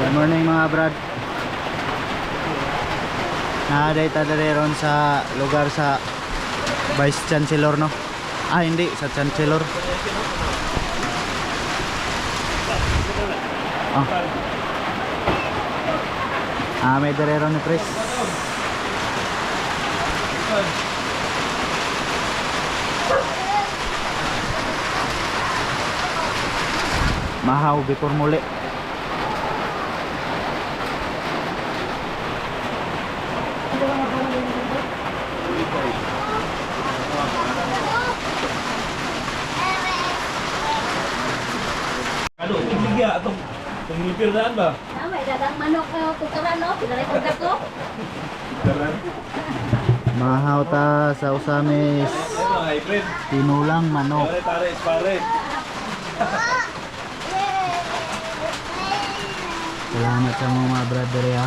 Good morning mga brad. Naaday ta dere ron sa lugar sa Vice Chancellor no. Ah hindi sa Chancellor. Ah. Ah, may dere ron ni Pres. Mahaw before muli. Ano, tigya atong pumipir daan ba? Tama, dadang manok uh, kukaran, no? Pinalay ko ko. Mahaw ta sa usamis. Ano. Tinulang manok. Pare, pare, pare. Salamat sa mga brother ya.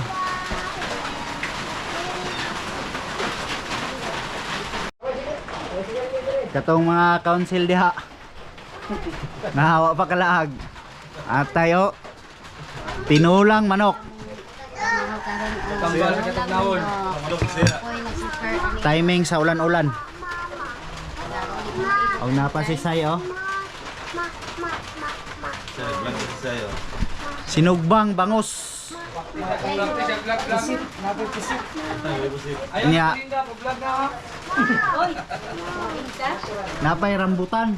Katong mga council diha. Nahawa pa kalaag. At tayo tinulang manok. Timing sa ulan-ulan. Og napa si Say oh. Sinugbang bangus. Nya? Napay rambutan.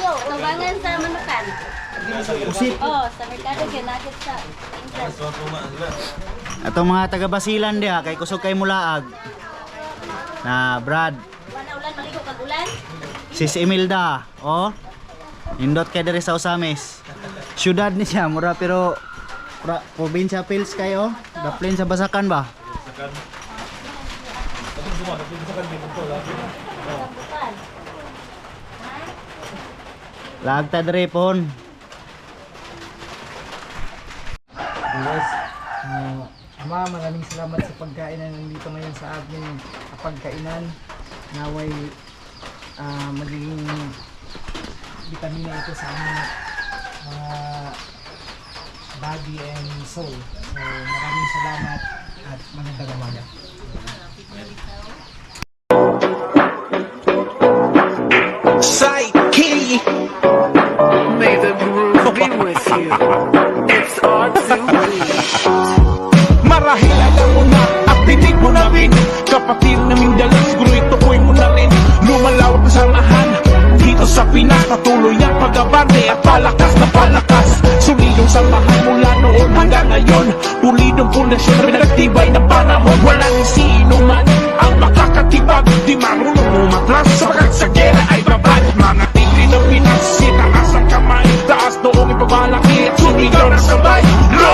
Iyo, tabangan sa manukan. Usit. Sa merkado ginagit sa. Atong mga taga Basilan diha kay kusog kay mulaag. Na Brad, Wala ulan maligo kag ulan. Sis Imelda, oh. Nindot kay diri sa Usamis. Syudad ni siya, mura pero pra, probinsya Pils kayo. Daplin sa Basakan ba? Sakan. Atong suma, atong sakan dito to. Lagi na. Rambutan. Lag ta diri pon. Yes. Uh, ama, maraming salamat sa pagkain na nandito ngayon sa ating pagkainan. Naway ah, magiging vitamina ito sa aming mga body and soul. So maraming salamat at magandang umaga. Psyche. May the groove be with you. It's hard to reach. Marahil alam mo na at tinig mo na rin. Kapatid naming dalang siguro itukoy mo na rin. Lumalawak ang samahan Dito sa pinakatuloy ang pagabante At palakas na palakas. Sumilong samahan mula noon hanggang ngayon. Pulidong pundasyon na pinagtibay ng panahon. Walang sino man ang makakatibag Di marunong ipabalaki At sumigaw na sabay.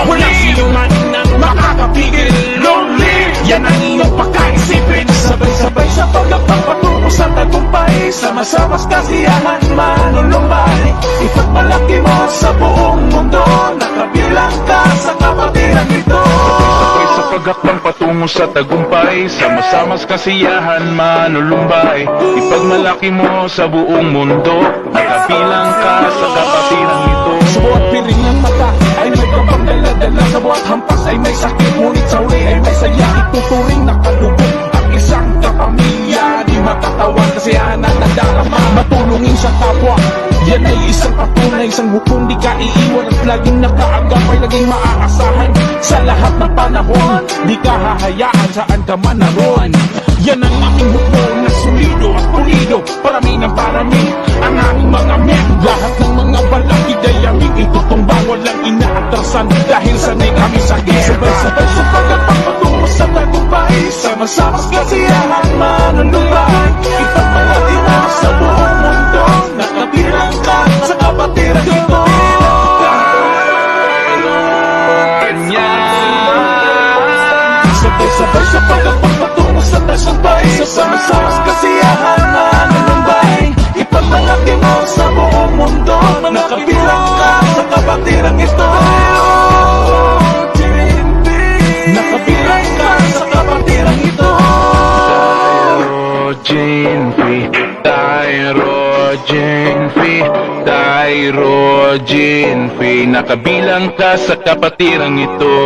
Walang sino man ang makakapigil. Lonely. Yan ang iyong pagkaisipin. Sabay-sabay sa paglapak patungo sa tagumpay. Sama-samas kasiyahan manulumbay Ipagmalaki mo sa buong mundo. Nakabilang ka sa kapatiran ito sa pagakbang patungo sa tagumpay. Sama-samas kasiyahan manulumbay Ipagmalaki mo sa buong mundo. Nakabilang may saya Ituturing na kalugod ang isang kapamilya. Di matatawan kasi anak na darama Matulungin sa kapwa. Yan ay isang patunay Isang hukom di ka iiwan At laging nakaagapay Laging maaasahan. Sa lahat ng panahon Di ka hahayaan saan ka man naroon Yan ang aming hukom na solido at pulido Sama-sama kasiyahan manulumbay Ipagmalaki mo sa buong mundo. Ka sa kapatirang ito. Nakabilang ka sa kapatirang ito. Tyrogene free Tyrogene free Tyrogene Gin Fey Nakabilang ka sa kapatirang ito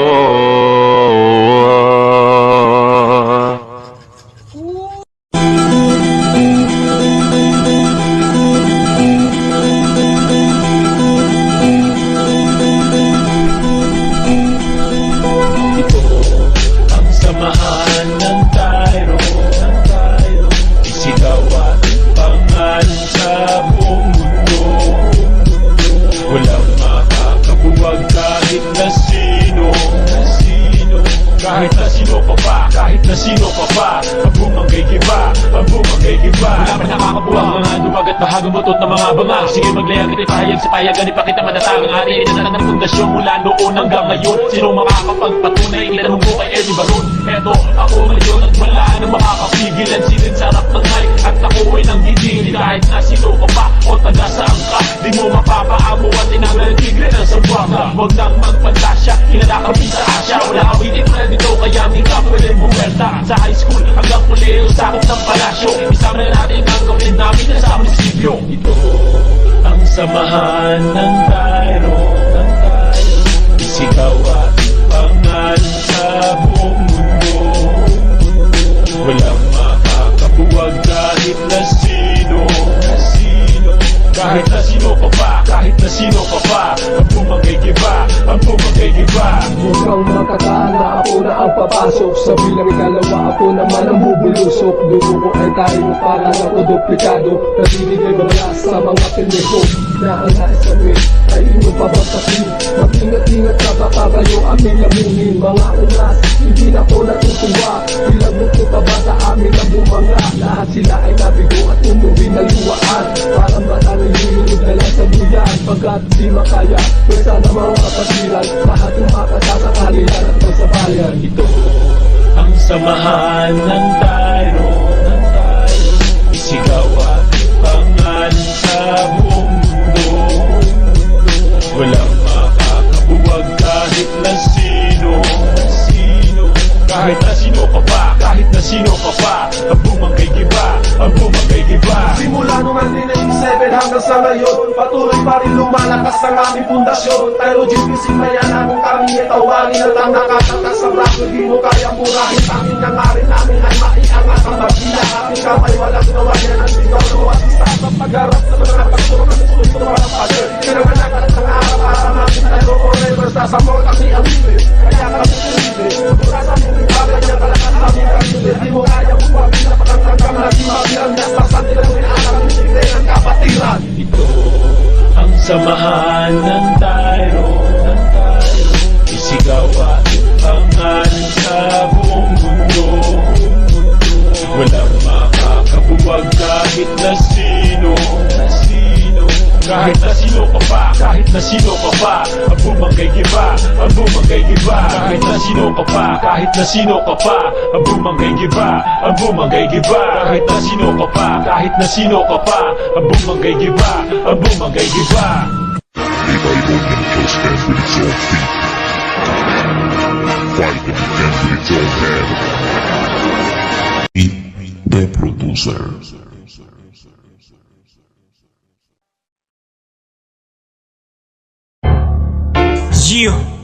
Kahit na sino pa ba, kahit na sino pa ba Ang bumangay giba, ang bumangay giba Wala pa nakakabuwag mga duwag at bahagang butot ng mga bangag Sige maglayag at ipahayag sa payagan ipakita manatang Ang ating inanatan ng pundasyon mula noon hanggang ngayon. Sino makakapagpatunay? Ilan mo kay Eddie Baron Eto ako ngayon at wala na makakapigilan Silid sa harap ng mic at ako ay nanggigili Kahit na sino ka pa o taga saan ka Di mo mapapaamo at inagal ang tigre ng sabuanga Huwag nang magpantasya, Sa high school. Hanggang kuleo sakop ng palasyo. Isama na natin ang gawin namin na sa munisipyo Ito ang samahan ng Cairo ako naman ang bubulusok. Dugo ko ay tayo para na ko duplikado Natinigay wala sa mga pendeho Na ang nais sabihin ay inyong pabasasin Mag-ingat-ingat ka baka kayo aming lamunin. Mga unas, hindi na ko natutuwa. Ilang mundo pa ba sa amin ang bumanga Lahat sila ay nabigo at umuwi na luwaan. Parang maraming lulunod na lang sa buyan. Pagkat di makaya, pwesa na mga kapatiran Lahat yung makasasakali lang at magsabayan Ito samahan ng Cairo ng Cairo Isigaw at pangalan sa buong mundo. Walang makakabuwag kahit na sino sino. Kahit na sino pa ba, kahit na sino pa ba. Ang bumangay giba, ang bumangay giba Simula nung 1987 hanggang sa ngayon pa rin lumalakas ang aming pundasyon Pero GPC mayan akong kami tawagin At ang nakatatas sa braso Di mo kaya murahin Tangin na nga rin namin ay maiangat ang magila Ating kamay walang gawa yan ang sigaw na wasista Sa pagharap sa mga pagturo ng sulit ng mga pader Pinanganak at ang araw para namin tayo forever Sa samor kasi ang libre Kaya kami libre Mura sa aming bagay niya talaga kami Di mo kaya na sino ka pa Ang bumangay giba, ang bumangay giba Kahit na sino ka pa, kahit na sino ka pa Ang bumangay giba, ang bumangay giba Day by day and kill stands with its own feet. Fight hand. Beat the producer. Yeah.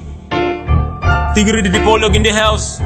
Tigre de Dipolog in the house.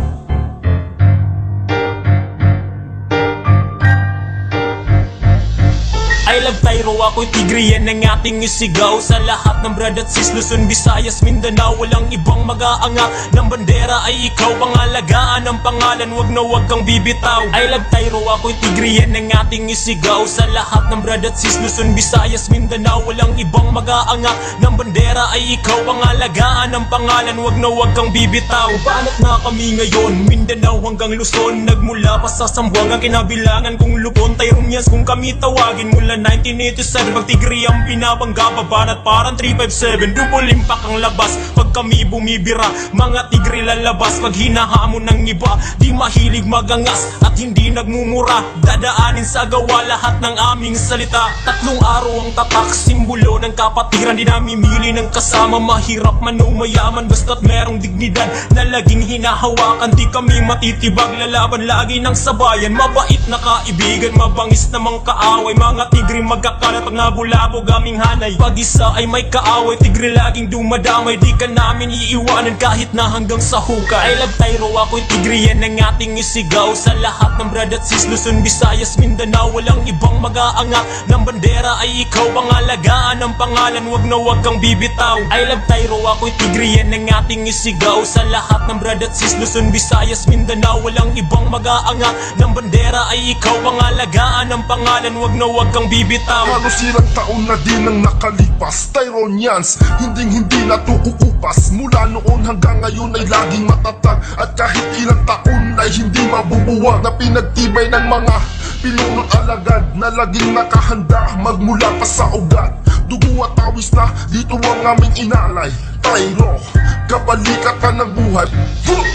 I love Tyro, ako'y tigre yan ang ating isigaw. Sa lahat ng brad at sis, Luzon, Visayas, Mindanao Walang ibang mag-aanga. Ng bandera ay ikaw Pangalagaan ang pangalan, wag na wag kang bibitaw. I love Tyro, ako'y tigre yan ang ating isigaw. Sa lahat ng brad at sis, Luzon, Visayas, Mindanao Walang ibang mag-aanga. Ng bandera ay ikaw Pangalagaan ang pangalan, wag na wag kang bibitaw. Banat na kami ngayon, Mindanao hanggang Luzon. Nagmula pa sa Sambuanga, kinabilangan kong lupon. Tyronians kung kami tawagin mula 1987 Pag tigri ang pinabangga, babanat parang 357 Double impact ang labas, pag kami bumibira Mga tigre lalabas, pag hinahamon ng iba Di mahilig magangas. At hindi nagmumura Dadaanin sa gawa lahat ng aming salita. Tatlong araw ang tatak, simbolo ng kapatiran. Di namimili ng kasama, mahirap man o mayaman. Basta't merong dignidad na laging hinahawakan. Di kami matitibag, lalaban lagi ng sabayan. Mabait na kaibigan, mabangis namang kaaway. Mga tigre tigre magkakalat Pag nabulabog aming hanay. Pag isa ay may kaaway Tigre laging dumadamay. Di ka namin iiwanan kahit na hanggang sa hukay. I love Tyro ako'y tigre yan ang ating isigaw. Sa lahat ng brad at sis Luzon, Visayas, Mindanao Walang ibang mag-aangat ng bandera ay ikaw ang alagaan ng pangalan Wag na wag kang bibitaw. I love Tyro ako'y tigre yan ang ating isigaw. Sa lahat ng brad at sis Luzon, Visayas, Mindanao Walang ibang mag-aangat ng bandera ay ikaw ang alagaan ng pangalan Wag na wag kang bibitaw Halos ilang taon na din ang nakalipas. Tyronians, hindi hindi natukukupas Mula noon hanggang ngayon ay laging matatag. At kahit ilang taon ay hindi mabubuwag Na pinagtibay ng mga pinunot alagad Na laging nakahanda magmula pa sa ugat. Dugo at awis na dito ang aming inalay Tyro, kabalikatan ng buhay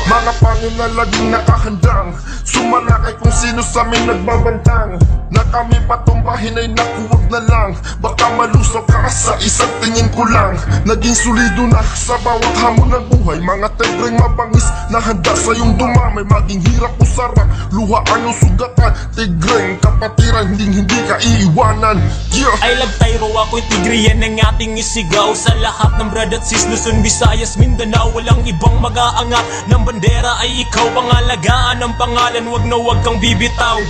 Mga pangin na laging nakahandang Sumalakay kung sino sa amin nagbabantang. Na kami patumbahin ay nakuwag na lang. Baka malusaw ka sa isang tingin ko lang. Naging solido na sa bawat hamon ng buhay. Mga tegreng mabangis na handa sa iyong dumamay. Maging hirap o sarap, luha ang iyong sugatan. Tigreng kapatiran, hindi hindi ka iiwanan. Yeah! I love Tyro, ako'y tigre yan ang ating isigaw Sa lahat ng brad at sis Luzon, Visayas, Mindanao Walang ibang mag-aangat ng bandera ay ikaw ang alagaan ng pangalan Wag na wag kang bibitaw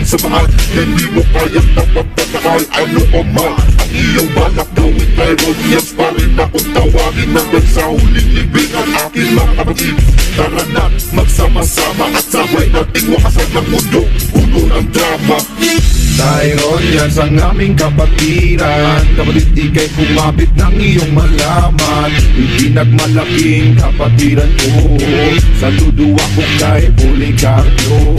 aming samahan Hindi mo kayang kahit ano pa man Ang iyong balak gawin Tyron Yan pa rin. Akong tawagin Hanggang sa huling libing ang aking mga kapatid. Tara na magsama-sama At sabay nating wakasan ng mundo. Puno ng drama. Tyron, yan sa aming kapatiran. Kapatid ikay kumapit ng iyong malaman. Hindi nagmalaking kapatiran ko Saludo ako kay Policardo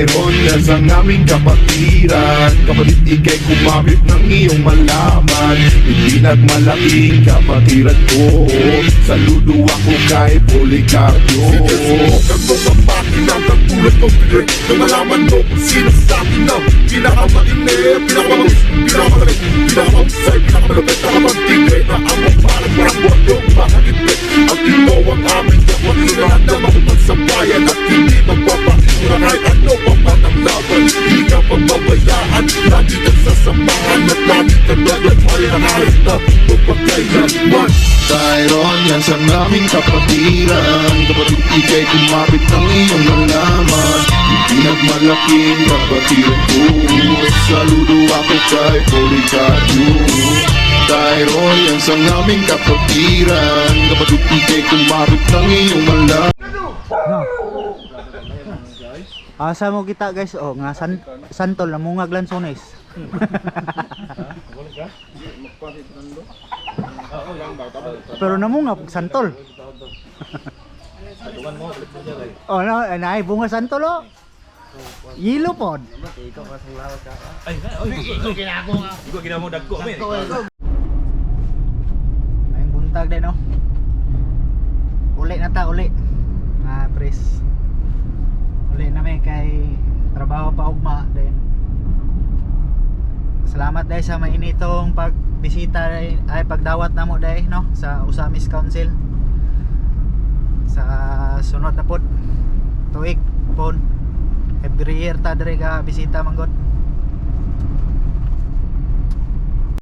Tyron, yan sa aming kapatiran Kapatid ikay kumapit ng iyong malaman Hindi nagmalaking kapatiran ko Saludo ako kay Policardo Huwag mo mapakin ang katulad ng tigre Na malaman mo kung sino sa akin ang Pinakamainip, pinakamagos, pinakamagaling Pinakamahusay, pinakamalapit na kapag tigre Na amok parang parang bordong makagipit At ito ang aming dapat Tulahan na makupag sa aming kapatiran. Kapatid ikay kumapit ng iyong malaman Hindi nagmalaking kapatiran ko. Saludo ako kay Policardo Tyron, yan sa aming kapatiran. Kapatid ikay kumapit ng iyong malaman Asa mo kita guys, oh nga san santol namungag lansones. Pero namungag santol. Oh, no, nay bunga santol oh. Yelo pod. Ay, buntag din oh. Uli na ta, uli. Ah, pres. Uli na may kay trabaho pa ugma din. Salamat dahil sa mainitong pagbisita ay pagdawat namo dahil no sa Usamis Council. Sa sunod na pod tuig pon every year ta diri ka bisita manggod.